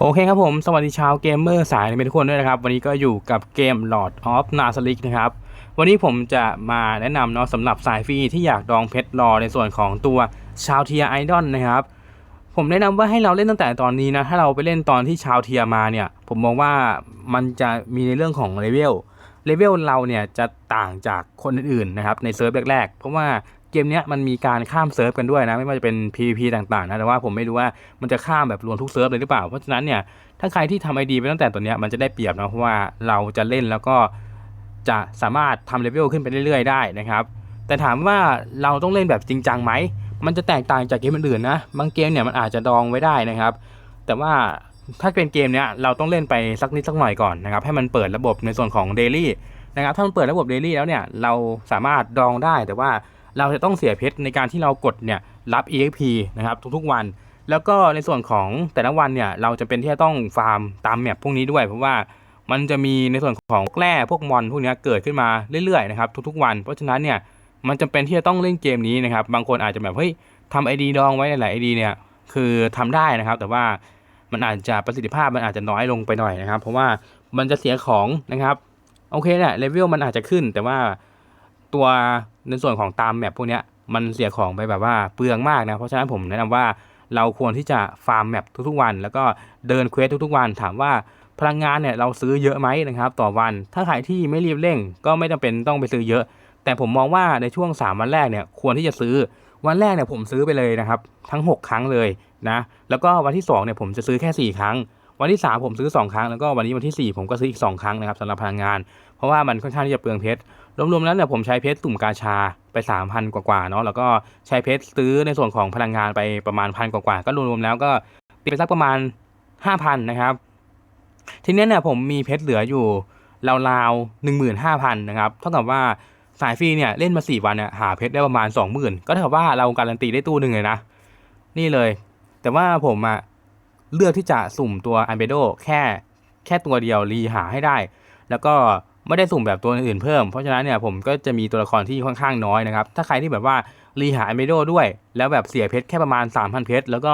โอเคครับผม สวัสดีชาวเกมเมอร์สายในทุกคนด้วยนะครับ วันนี้ก็อยู่กับเกม Lord of n a s l i k นะครับ วันนี้ผมจะมาแนะนำเนาะสำหรับสายฟรีที่อยากดองเพชรรอในส่วนของตัวชาวเทียไอดอลนะครับ ผมแนะนำว่าให้เราเล่นตั้งแต่ตอนนี้นะ ถ้าเราไปเล่นตอนที่ชาวเทียมาเนี่ย ผมมองว่ามันจะมีในเรื่องของเลเวลเลเวลเราเนี่ยจะต่างจากคนอื่นๆนะครับในเซิร์ฟแรกๆ เพราะว่า เกมนี้มันมีการข้ามเซิร์ฟกันด้วยนะ ไม่ว่าจะเป็น PVP ต่างๆนะแต่ว่าผมไม่รู้ว่ามันจะข้ามแบบรวมทุกเซิร์ฟเลยหรือเปล่า เพราะฉะนั้นเนี่ยถ้าใครที่ทำไอดีไปตั้งแต่ตัวเนี้ยมันจะได้เปรียบนะเพราะว่าเราจะเล่นแล้วก็จะสามารถทำเลเวลขึ้นไปเรื่อยๆ ได้นะครับแต่ถามว่าเราต้องเล่นแบบจริงจังไหมมันจะแตกต่างจากเกมอื่นๆนะบางเกมเนี่ยมันอาจจะดองไว้ได้นะครับ แต่ว่าถ้าเป็นเกมเนี้ยเราต้องเล่นไปสักนิดสักหน่อยก่อนนะครับให้มันเปิดระบบในส่วนของเดลี่นะครับถ้ามันเปิดระบบเดลี่แล้วเนี่ยเราสามารถดองได้แต่ว่า เราจะต้องเสียเพชรในการที่เรากดเนี่ยรับ EXP นะครับทุกๆวัน แล้วก็ในส่วนของแต่ละวันเนี่ยเราจะเป็นที่จะต้องฟาร์มตามแมปพวกนี้ด้วย เพราะว่ามันจะมีในส่วนของแร่พวกมอนพวกเนี้ยเกิดขึ้นมาเรื่อยๆนะครับทุกๆวัน เพราะฉะนั้นเนี่ยมันจำเป็นที่จะต้องเล่นเกมนี้นะครับบางคนอาจจะแบบเฮ้ยทำไอดีดองไว้หลายไอดีเนี่ยคือทำได้นะครับ แต่ว่ามันอาจจะประสิทธิภาพมันอาจจะน้อยลงไปหน่อยนะครับ เพราะว่ามันจะเสียของนะครับโอเคเนี่ยเลเวลมันอาจจะขึ้นแต่ว่า ตัวในส่วนของตามแมปพวกนี้มันเสียของไปแบบว่าเปลืองมากนะ เพราะฉะนั้นผมแนะนำว่าเราควรที่จะฟาร์มแมปทุกๆวัน แล้วก็เดินเควสทุกๆวัน ถามว่าพลังงานเนี่ยเราซื้อเยอะไหมนะครับ ต่อวัน ถ้าใครที่ไม่รีบเร่ง ก็ไม่จำเป็นต้องไปซื้อเยอะ แต่ผมมองว่าในช่วง 3 วันแรกเนี่ยควรที่จะซื้อวันแรกเนี่ยผมซื้อไปเลยนะครับ ทั้ง 6 ครั้งเลยนะแล้วก็วันที่2เนี่ยผมจะซื้อแค่ 4 ครั้ง วันที่ 3 ผมซื้อ 2 ครั้งแล้วก็วันนี้วันที่ 4 ผมก็ซื้ออีก 2 ครั้งนะครับสำหรับพลังงาน เพราะว่ามันค่อนข้างที่จะเปลืองเพชร รวมๆแล้วเนี่ยผมใช้เพชรตุ่มกาชาไป 3,000 กว่าๆเนาะแล้วก็ใช้เพชรซื้อในส่วนของพลังงานไปประมาณพันกว่าๆก็รวมๆแล้วก็ตีไปสักประมาณ 5,000 นะครับ ทีนี้เนี่ยผมมีเพชรเหลืออยู่ราวๆ15,000 นะครับเท่ากับว่าสายฟรีเนี่ยเล่นมา 4 วันเนี่ยหาเพชรได้ประมาณ 20,000 ก็เท่ากับว่าเราการันตีได้ตู้หนึ่งเลยนะ นี่เลย แต่ว่าผมอะเลือกที่จะสุ่มตัวอันเบโดแค่แค่ตัวเดียวรีหาให้ได้ แล้วก็ ไม่ได้สุ่มแบบตัวอื่นเพิ่ม เพราะฉะนั้นเนี่ยผมก็จะมีตัวละครที่ค่อนข้างน้อยนะครับ ถ้าใครที่แบบว่ารีหาเบโดด้วย แล้วแบบเสียเพชรแค่ประมาณ 3,000 เพชร แล้วก็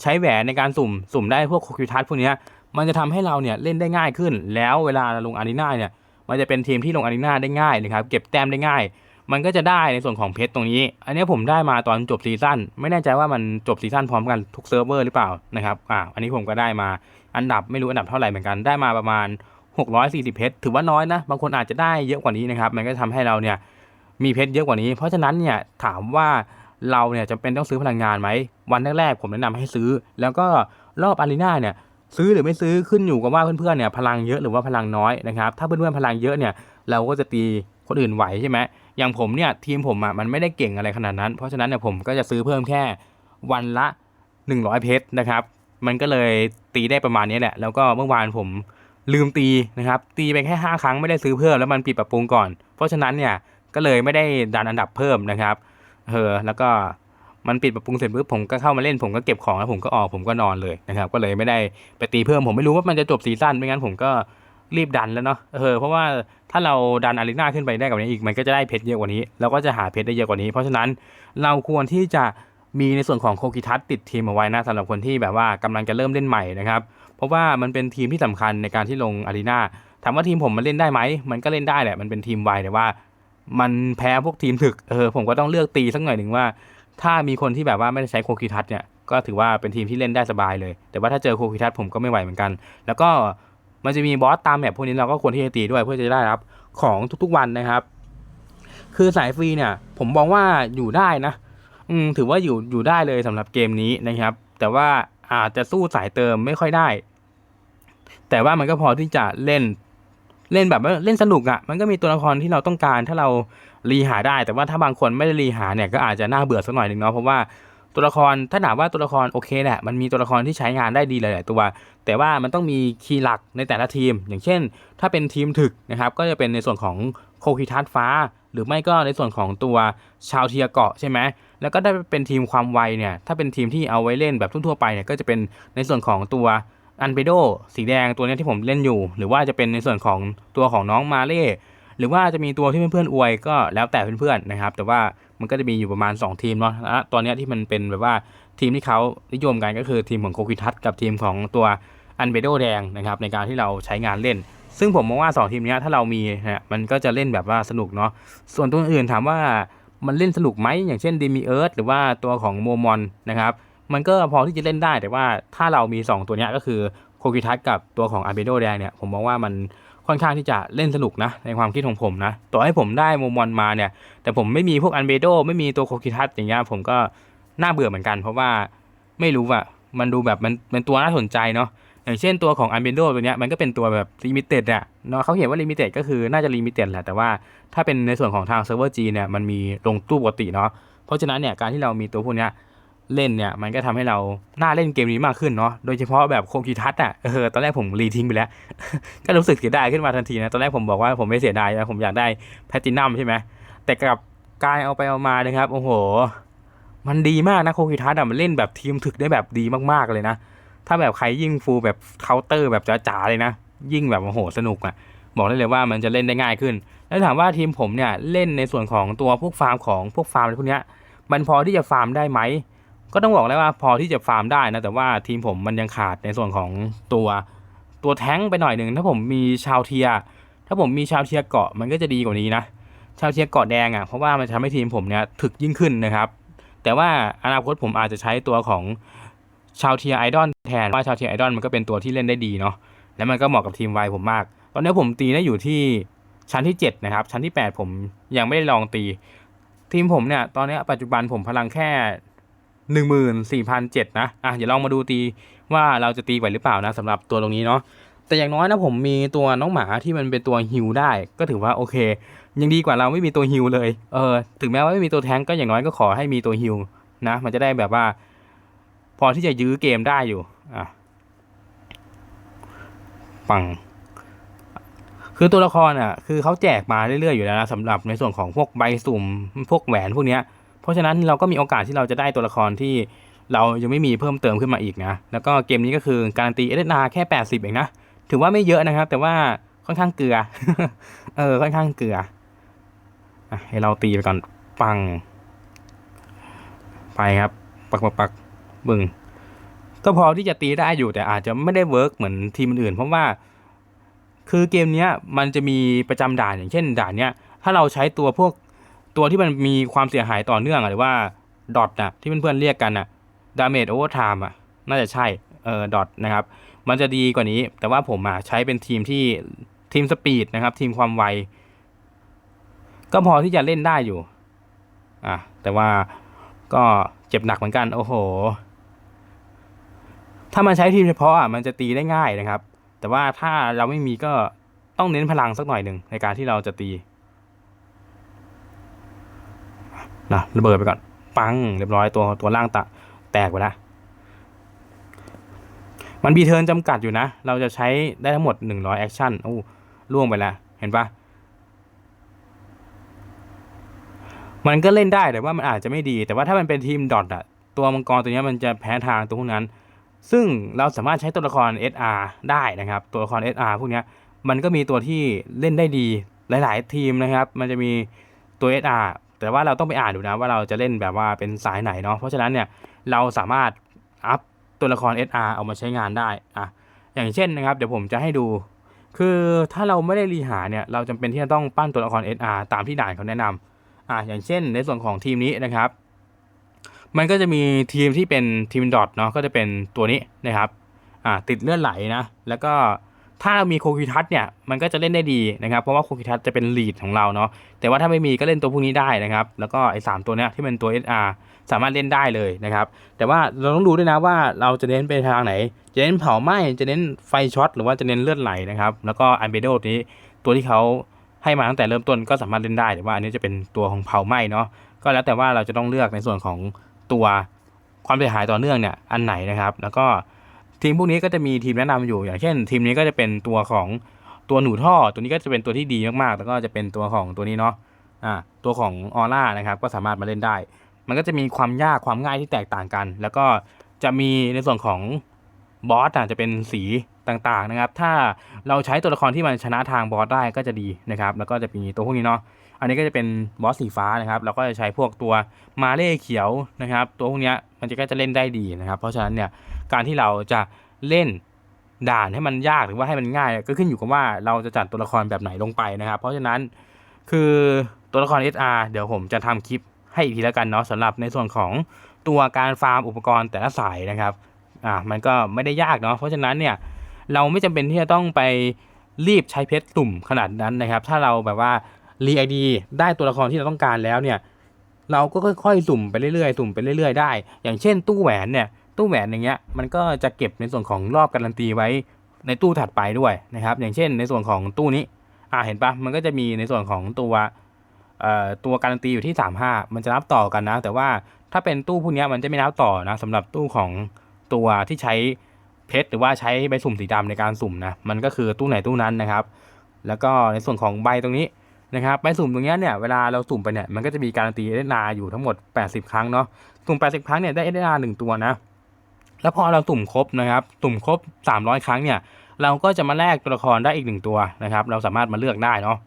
ใช้แหวนในการสุ่ม สุ่มได้พวกโคคิวทัสพวกนี้มันจะทำให้เราเนี่ยเล่นได้ง่ายขึ้น แล้วเวลาลงอารีนาเนี่ย มันจะเป็นทีมที่ลงอารีนาได้ง่ายนะครับ เก็บแต้มได้ง่าย มันก็จะได้ในส่วนของเพชรตรงนี้ อันนี้ผมได้มาตอนจบซีซั่น ไม่แน่ใจว่ามันจบซีซั่นพร้อมกันทุกเซิร์ฟเวอร์หรือเปล่านะครับ อ่า อันนี้ผมก็ได้มา อันดับไม่รู้อันดับเท่าไหร่เหมือนกัน ได้มาประมาณ 640 เพชรถือว่าน้อยนะ บางคนอาจจะได้เยอะกว่านี้นะครับ มันก็ทำให้เราเนี่ยมีเพชรเยอะกว่านี้ เพราะฉะนั้นเนี่ยถามว่าเราเนี่ยจำเป็นต้องซื้อพลังงานไหม วันแรกๆผมแนะนำให้ซื้อ แล้วก็รอบอารีนาเนี่ยซื้อหรือไม่ซื้อขึ้นอยู่กับว่าเพื่อนๆเนี่ยพลังเยอะหรือว่าพลังน้อยนะครับ ถ้าเพื่อนๆพลังเยอะเนี่ยเราก็จะตีคนอื่นไหวใช่ไหมอย่างผมเนี่ยทีมผมอะมันไม่ได้เก่งอะไรขนาดนั้น เพราะฉะนั้นเนี่ยผมก็จะซื้อเพิ่มแค่วันละ 100 เพชรนะครับ มันก็เลยตีได้ประมาณนี้แหละ แล้วก็เมื่อวานผม ลืมตีนะครับ ตีไปแค่ 5 ครั้งไม่ได้ซื้อเพิ่มแล้วมันปิดปรับปรุงก่อน เพราะฉะนั้นเนี่ยก็เลยไม่ได้ดันอันดับเพิ่มนะครับเออแล้วก็มันปิดปรับปรุงเสร็จปุ๊บผมก็เข้ามาเล่นผมก็เก็บของแล้วผมก็ออกผมก็นอนเลยนะครับก็เลยไม่ได้ไปตีเพิ่มผมไม่รู้ว่ามันจะจบซีซั่นไม่งั้นผมก็รีบดันแล้วเนาะเออเพราะว่าถ้าเราดันอารีนาขึ้นไปได้กว่านี้อีกมันก็จะได้เพชรเยอะกว่านี้เราก็จะหาเพชรได้เยอะกว่านี้ เพราะฉะนั้นเราควรที่จะมีในส่วนของโคกิทัสติดทีมเอาไว้นะสำหรับคนที่แบบว่ากำลังจะเริ่มเล่นใหม่นะครับ เพราะว่ามันเป็นทีมที่สำคัญในการที่ลงอารีนาถามว่าทีมผมมันเล่นได้ไหม มันก็เล่นได้แหละ มันเป็นทีมไวแต่ว่า มันแพ้พวกทีมถึก เออ ผมก็ต้องเลือกตีสักหน่อยหนึ่งว่า ถ้ามีคนที่แบบว่าไม่ได้ใช้โคคิทัสเนี่ย ก็ถือว่าเป็นทีมที่เล่นได้สบายเลย แต่ว่าถ้าเจอโคคิทัสผมก็ไม่ไหวเหมือนกัน แล้วก็มันจะมีบอสตามแบบพวกนี้เราก็ควรที่จะตีด้วยเพื่อจะได้รับของทุกๆวันนะครับ คือสายฟรีเนี่ย ผมมองว่าอยู่ได้นะ อืมถือว่าอยู่อยู่ได้เลยสำหรับเกมนี้นะครับ แต่ว่า อาจจะสู้สายเติมไม่ค่อยได้ แต่ว่ามันก็พอที่จะเล่นเล่นแบบเล่นสนุกอะ่ะ มันก็มีตัวละครที่เราต้องการถ้าเรารีหาได้ แต่ว่าถ้าบางคนไม่ได้รีหาเนี่ยก็อาจจะน่าเบื่อสักหน่อยหนึ่งเนาะเพราะว่าตัวละครถ้าถามว่าตัวละครโอเคแหละมันมีตัวละครที่ใช้งานได้ดีหลายๆตัว แต่ว่ามันต้องมีคีย์หลักในแต่ละทีม อย่างเช่น ถ้าเป็นทีมถึกนะครับ ก็จะเป็นในส่วนของโคคิทัสฟ้า หรือไม่ก็ในส่วนของตัวชาวเทียเกาะใช่ไหม แล้วก็ได้เป็นทีมความไวเนี่ย ถ้าเป็นทีมที่เอาไว้เล่นแบบทั่วไปเนี่ย ก็จะเป็นในส่วนของตัวอันเบโดสีแดงตัวนี้ที่ผมเล่นอยู่ หรือว่าจะเป็นในส่วนของตัวของน้องมาเล่หรือว่าจะมีตัวที่เพื่อนๆอวยก็แล้วแต่เพื่อนๆนะครับ แต่ว่ามันก็จะมีอยู่ประมาณ 2 ทีมเนาะตอนนี้ที่มันเป็นแบบว่าทีมที่เขานิยมกันก็คือทีมของโคคิทัสกับทีมของตัวอันเบโดแดงนะครับในการที่เราใช้งานเล่น ซึ่งผมมองว่า 2 ทีมนี้ถ้าเรามีเนี่ยมันก็จะเล่นแบบว่าสนุกเนาะส่วนตัวอื่นถามว่า มันเล่นสนุกไหมอย่างเช่นดิมิเอิร์หรือว่าตัวของโมมอนนะครับมันก็พอที่จะเล่นได้แต่ว่าถ้าเรามี 2 ตัวนี้ก็คือโคกิทัสกับตัวของอาเบโดแดงเนี่ยผมมองว่ามันค่อนข้างที่จะเล่นสนุกนะในความคิดของผมนะต่อให้ผมได้โมมอนมาเนี่ย แต่ผมไม่มีพวกอันเบโดไม่มีตัวโคกิทัสอย่างเงี้ยผมก็น่าเบื่อเหมือนกัน เพราะว่าไม่รู้อะมันดูแบบมันเป็นตัวน่าสนใจเนาะ อย่างเช่นตัวของอันเบโดตัวเนี้ยมันก็เป็นตัวแบบลิมิเต็ดอะเนาะเขาเขียนว่าลิมิเต็ดก็คือน่าจะลิมิเต็ดแหละแต่ว่าถ้าเป็นในส่วนของทางเซิร์ฟเวอร์จีเนี่ยมันมีลงตู้ปกติเนาะเพราะฉะนั้นเนี่ยการที่เรามีตัวพวกเนี้ยเล่นเนี่ยมันก็ทำให้เราน่าเล่นเกมนี้มากขึ้นเนาะโดยเฉพาะแบบโคกิทัศน์อะเออตอนแรกผมรีทิ้งไปแล้ว ก็รู้สึกเสียดายขึ้นมาทันทีนะตอนแรกผมบอกว่าผมไม่เสียดายนะผมอยากได้แพตตินัมใช่ไหมแต่กลับกลายเอาไปเอามานะครับโอ้โห มันดีมากนะโคกิทัศน์อะมันเล่นแบบทีมถึกได้แบบดีมากๆเลยนะ ถ้าแบบใครยิ่งฟูลแบบเคาน์เตอร์แบบจ๋าๆเลยนะ ยิ่งแบบโอ้โหสนุกอะ บอกได้เลยว่ามันจะเล่นได้ง่ายขึ้น แล้วถามว่าทีมผมเนี่ยเล่นในส่วนของตัวพวกฟาร์มของพวกฟาร์มอะไรพวกเนี้ยมันพอที่จะฟาร์มได้ไหมก็ต้องบอกเลยว่าพอที่จะฟาร์มได้นะแต่ว่าทีมผมมันยังขาดในส่วนของตัวตัวแท้งไปหน่อยหนึ่งถ้าผมมีชาวเทีย ถ้าผมมีชาวเทียเกาะมันก็จะดีกว่านี้นะชาวเทียเกาะแดงอะเพราะว่ามันทำให้ทีมผมเนี่ยถึกยิ่งขึ้นนะครับ แต่ว่าอนาคตผมอาจจะใช้ตัวของ ชาวเทียไอดอลแทนว่าชาวเทียไอดอลมันก็เป็นตัวที่เล่นได้ดีเนาะแล้วมันก็เหมาะกับทีมวายผมมาก ตอนนี้ผมตีได้อยู่ที่ชั้นที่ 7 นะครับ ชั้นที่ 8 ผมยังไม่ได้ลองตี ทีมผมเนี่ย ตอนนี้ปัจจุบันผมพลังแค่หนึ่งหมื่นสี่พันเจ็ดนะอะเดี๋ยวลองมาดูตีว่าเราจะตีไหวหรือเปล่านะสำหรับตัวตรงนี้เนาะแต่อย่างน้อยนะผมมีตัวน้องหมาที่มันเป็นตัวฮิวได้ ก็ถือว่าโอเค ยังดีกว่าเราไม่มีตัวฮิวเลยเออถึงแม้ว่าไม่มีตัวแท้งก์ก็อย่างน้อยก็ขอให้มีตัวฮิวนะ มันจะได้แบบว่า พอที่จะยื้อเกมได้อยู่อะปัง คือตัวละครอะ คือเขาแจกมาเรื่อยๆอยู่แล้วนะสำหรับในส่วนของพวกใบสุ่มพวกแหวนพวกเนี้ย เพราะฉะนั้นเราก็มีโอกาสที่เราจะได้ตัวละครที่เรายังไม่มีเพิ่มเติมขึ้นมาอีกนะ แล้วก็เกมนี้ก็คือการันตีเอเดนาแค่ 80 เองนะ ถือว่าไม่เยอะนะครับ แต่ว่าค่อนข้างเกลือ เออ ค่อนข้างเกลืออะให้เราตีไปก่อน ปัง ไปครับ ปักปักปัก บึงก็พอที่จะตีได้อยู่แต่อาจจะไม่ได้เวิร์กเหมือนทีมอื่น เพราะว่า คือเกมเนี้ยมันจะมีประจำด่านอย่างเช่น ด่านเนี้ยถ้าเราใช้ตัวพวกตัวที่มันมีความเสียหายต่อเนื่องหรือว่าดอทนะที่เพื่อนๆเรียกกันอะดาเมจโอเวอร์ไทม์อะน่าจะใช่เออดอทนะครับ มันจะดีกว่านี้ แต่ว่าผมอะใช้เป็นทีมที่ทีมสปีดนะครับ ทีมความไว ก็พอที่จะเล่นได้อยู่ อะแต่ว่าก็เจ็บหนักเหมือนกัน โอ้โห ถ้ามันใช้ทีมเฉพาะอะมันจะตีได้ง่ายนะครับ แต่ว่าถ้าเราไม่มีก็ต้องเน้นพลังสักหน่อยหนึ่งในการที่เราจะตีนะระเบิดไปก่อน ปังเรียบร้อยตัวตัวล่างตะแตกไปแล้วมันบีเทิร์นจำกัดอยู่นะ เราจะใช้ได้ทั้งหมด 100 แอคชั่นโอ้ล่วงไปแล้ว เห็นปะมันก็เล่นได้แต่ว่ามันอาจจะไม่ดี แต่ว่าถ้ามันเป็นทีมดอทอะตัวมังกรตัวนี้มันจะแพ้ทางตัวพวกนั้น ซึ่งเราสามารถใช้ตัวละคร SR ได้นะครับ ตัวละคร SR พวกนี้มันก็มีตัวที่เล่นได้ดีหลาย ๆ ทีมนะครับ มันจะมีตัว SR แต่ว่าเราต้องไปอ่านดูนะว่าเราจะเล่นแบบว่าเป็นสายไหนเนาะเพราะฉะนั้นเนี่ยเราสามารถอัพตัวละคร SR เอามาใช้งานได้อะอย่างเช่นนะครับ เดี๋ยวผมจะให้ดู คือถ้าเราไม่ได้รีหาเนี่ยเราจำเป็นที่จะต้องปั้นตัวละคร SR ตามที่ด่านเขาแนะนำอะอย่างเช่น ในส่วนของทีมนี้นะครับ มันก็จะมีทีมที่เป็นทีมดอทเนาะก็จะเป็นตัวนี้นะครับอ่าติดเลือดไหลนะ แล้วก็ถ้าเรามีโคคิทัสเนี่ยมันก็จะเล่นได้ดีนะครับ เพราะว่าโคคิทัสจะเป็นลีดของเราเนาะแต่ว่าถ้าไม่มีก็เล่นตัวพวกนี้ได้นะครับ แล้วก็ไอ้สามตัวเนี้ยที่เป็นตัว SR สามารถเล่นได้เลยนะครับ แต่ว่าเราต้องดูด้วยนะว่าเราจะเน้นไปทางไหน จะเน้นเผาไหม้จะเน้นไฟช็อตหรือว่าจะเน้นเลือดไหลนะครับ แล้วก็อันเบโดนี้ตัวที่เขาให้มาตั้งแต่เริ่มต้นก็สามารถเล่นได้แต่ว่าอันนี้จะเป็นตัวของเผาไหม้เนาะก็แล้วแต่ว่าเราจะต้องเลือกในส่วนของ ตัวความเสียหายต่อเนื่องเนี่ยอันไหนนะครับ แล้วก็ทีมพวกนี้ก็จะมีทีมแนะนำอยู่ อย่างเช่น ทีมนี้ก็จะเป็นตัวของตัวหนูท่อ ตัวนี้ก็จะเป็นตัวที่ดีมากๆ แล้วก็จะเป็นตัวของตัวนี้เนาะอ่าตัวของออร่านะครับก็สามารถมาเล่นได้ มันก็จะมีความยากความง่ายที่แตกต่างกัน แล้วก็จะมีในส่วนของบอสอะจะเป็นสีต่างๆนะครับ ถ้าเราใช้ตัวละครที่มันชนะทางบอสได้ก็จะดีนะครับ แล้วก็จะมีตัวพวกนี้เนาะ อันนี้ก็จะเป็นบอสสีฟ้านะครับ เราก็จะใช้พวกตัวมาเล่เขียวนะครับ ตัวพวกนี้มันจะก็จะเล่นได้ดีนะครับ เพราะฉะนั้นเนี่ยการที่เราจะเล่นด่านให้มันยากหรือว่าให้มันง่าย ก็ขึ้นอยู่กับว่าเราจะจัดตัวละครแบบไหนลงไปนะครับ เพราะฉะนั้นคือตัวละคร SR เดี๋ยวผมจะทำคลิปให้อีกทีแล้วกันเนาะสำหรับในส่วนของตัวการฟาร์มอุปกรณ์แต่ละสายนะครับอ่ามันก็ไม่ได้ยากเนาะเพราะฉะนั้นเนี่ยเราไม่จำเป็นที่จะต้องไปรีบใช้เพชรตุ่มขนาดนั้นนะครับ ถ้าเราแบบว่า รีไอดีได้ตัวละครที่เราต้องการแล้วเนี่ยเราก็ค่อยๆสุ่มไปเรื่อยๆสุ่มไปเรื่อยๆ ได้ อย่างเช่นตู้แหวนเนี่ยตู้แหวนอย่างเงี้ยมันก็จะเก็บในส่วนของรอบการันตีไว้ในตู้ถัดไปด้วยนะครับ อย่างเช่นในส่วนของตู้นี้อ่าเห็นปะมันก็จะมีในส่วนของตัวเอ่อตัวการันตีอยู่ที่ 35 มันจะนับต่อกันนะ แต่ว่าถ้าเป็นตู้พวกนี้มันจะไม่นับต่อนะสำหรับตู้ของตัวที่ใช้เพชรหรือว่าใช้ใบสุ่มสีดำในการสุ่มนะมันก็คือตู้ไหนตู้นั้นนะครับ แล้วก็ในส่วนของใบตรงนี้ นะครับใบสุ่มตรงนี้เนี่ยเวลาเราสุ่มไปเนี่ยมันก็จะมีการันตีเอนาอยู่ทั้งหมด 80 ครั้งเนาะสุ่ม 80 ครั้งเนี่ยได้เอนาหนึ่งตัวนะแล้วพอเราสุ่มครบนะครับสุ่มครบ 300 ครั้งเนี่ยเราก็จะมาแลกตัวละครได้อีกหนึ่งตัวนะครับเราสามารถมาเลือกได้เนาะ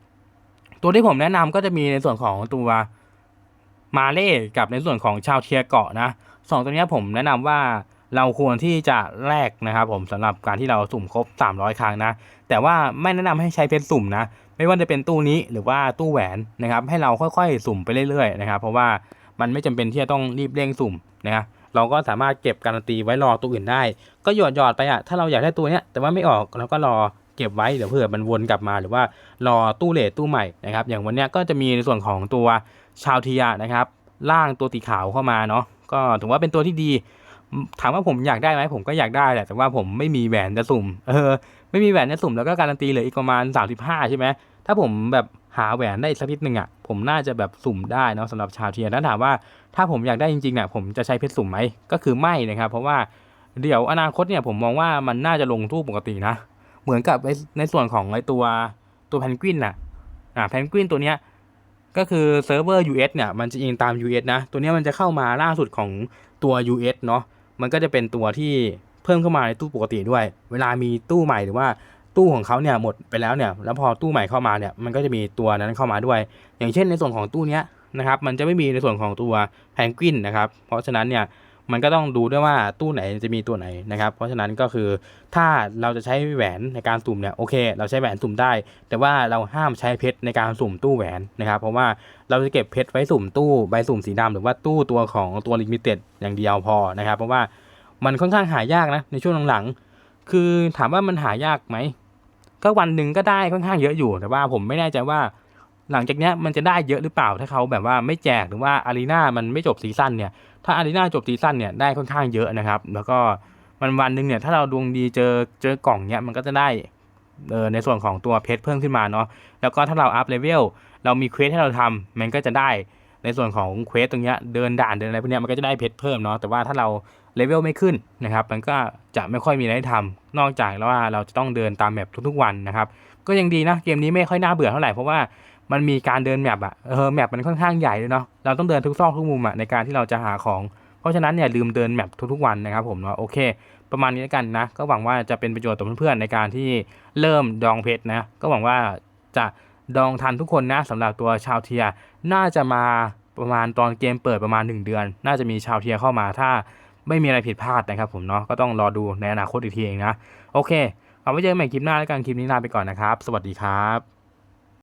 ตัวที่ผมแนะนำก็จะมีในส่วนของตัวมาเล่กับในส่วนของชาวเทียเกาะนะสองตัวนี้ผมแนะนำว่าเราควรที่จะแลกนะครับผมสำหรับการที่เราสุ่มครบ 300 ครั้งนะ แต่ว่าไม่แนะนำให้ใช้เพชรสุ่มนะ ไม่ว่าจะเป็นตู้นี้หรือว่าตู้แหวนนะครับ ให้เราค่อยๆ สุ่มไปเรื่อยๆนะครับ เพราะว่ามันไม่จำเป็นที่จะต้องรีบเร่งสุ่มนะครับเราก็สามารถเก็บการันตีไว้รอตัวอื่นได้ ก็หยอดหยอดไปอะถ้าเราอยากได้ตัวเนี้ยแต่ว่าไม่ออกเราก็รอเก็บไว้เดี๋ยวเผื่อมันวนกลับมาหรือว่ารอตู้เลทตู้ใหม่นะครับ อย่างวันเนี้ยก็จะมีในส่วนของตัวชาวเทียนะครับล่างตัวตีขาวเข้ามาเนาะก็ถือว่าเป็นตัวที่ดี ถามว่าผมอยากได้ไหมผมก็อยากได้แหละแต่ว่าผมไม่มีแหวนจะสุ่ม เออ ไม่มีแหวนจะสุ่มแล้วก็การันตีเหลืออีกประมาณ 35 ใช่ไหมถ้าผมแบบหาแหวนได้อีกสักนิดหนึ่งอะผมน่าจะแบบสุ่มได้เนาะสำหรับชาวเทียร์ถ้าถามว่าถ้าผมอยากได้จริงๆเนี่ยผมจะใช้เพชรสุ่มไหมก็คือไม่นะครับเพราะว่าเดี๋ยวอนาคตเนี่ยผมมองว่ามันน่าจะลงตู้ปกตินะ เหมือนกับในส่วนของไอตัวตัวแพนกวินน่ะอ่าแพนกวินตัวเนี้ยก็คือเซิร์ฟเวอร์ US เนี่ยมันจะอิงตาม US นะ ตัวเนี้ยมันจะเข้ามาล่าสุดของตัว US เนาะมันก็จะเป็นตัวที่ เพิ่มเข้ามาในตู้ปกติด้วย เวลามีตู้ใหม่หรือว่าตู้ของเขาเนี่ยหมดไปแล้วเนี่ยแล้วพอตู้ใหม่เข้ามาเนี่ยมันก็จะมีตัวนั้นเข้ามาด้วย อย่างเช่นในส่วนของตู้เนี้ยนะครับมันจะไม่มีในส่วนของตัวแพนกวินนะครับเพราะฉะนั้นเนี่ยมันก็ต้องดูด้วยว่าตู้ไหนจะมีตัวไหนนะครับ เพราะฉะนั้นก็คือถ้าเราจะใช้แหวนในการสุ่มเนี่ยโอเค เราใช้แหวนสุ่มได้ แต่ว่าเราห้ามใช้เพชรในการสุ่มตู้แหวนนะครับ เพราะว่าเราจะเก็บเพชรไว้สุ่มตู้ใบสุ่มสีดำหรือว่าตู้ตัวของตัวลิมิเต็ดอย่างเดียวพอนะครับ เพราะว่า มันค่อนข้างหายากนะในช่วงหลังๆ คือถามว่ามันหายากไหม ก็วันหนึ่งก็ได้ค่อนข้างเยอะอยู่ แต่ว่าผมไม่แน่ใจว่า หลังจากนี้มันจะได้เยอะหรือเปล่าถ้าเขาแบบว่าไม่แจกหรือว่าอารีนามันไม่จบซีซั่นเนี่ย ถ้าอารีนาจบซีซั่นเนี่ยได้ค่อนข้างเยอะนะครับ แล้วก็มันวันหนึ่งเนี่ยถ้าเราดวงดีเจอเจอกล่องเนี่ยมันก็จะได้เออในส่วนของตัวเพชรเพิ่มขึ้นมาเนาะ แล้วก็ถ้าเราอัพเลเวลเรามีเควสให้เราทำมันก็จะได้ในส่วนของเควสตรงเนี้ยเดินด่านเดินอะไรพวกเนี้ยมันก็จะได้เพชรเพิ่มเนาะแต่ว่าถ้าเรา เลเวลไม่ขึ้นนะครับ มันก็จะไม่ค่อยมีอะไรทำนอกจากแล้วว่าเราจะต้องเดินตามแมปทุกๆวันนะครับ ก็ยังดีนะเกมนี้ไม่ค่อยน่าเบื่อเท่าไหร่เพราะว่ามันมีการเดินแมปอะเออแมปมันค่อนข้างใหญ่เลยเนาะเราต้องเดินทุกซอกทุกมุมอะในการที่เราจะหาของเพราะฉะนั้นเนี่ยลืมเดินแมปทุกๆวันนะครับผมเนาะโอเค ประมาณนี้แล้วกันนะ ก็หวังว่าจะเป็นประโยชน์ต่อเพื่อนๆในการที่เริ่มดองเพชรนะ ก็หวังว่าจะดองทันทุกคนนะสำหรับตัวชาวเทีย น่าจะมาประมาณตอนเกมเปิดประมาณ 1 เดือน น่าจะมีชาวเทียเข้ามาถ้า ไม่มีอะไรผิดพลาดนะครับผมเนาะก็ต้องรอดูในอนาคตอีกทีเองนะ โอเคเอาไว้เจอกันใหม่คลิปหน้าแล้วกันคลิปนี้ลาไปก่อนนะครับ สวัสดีครับ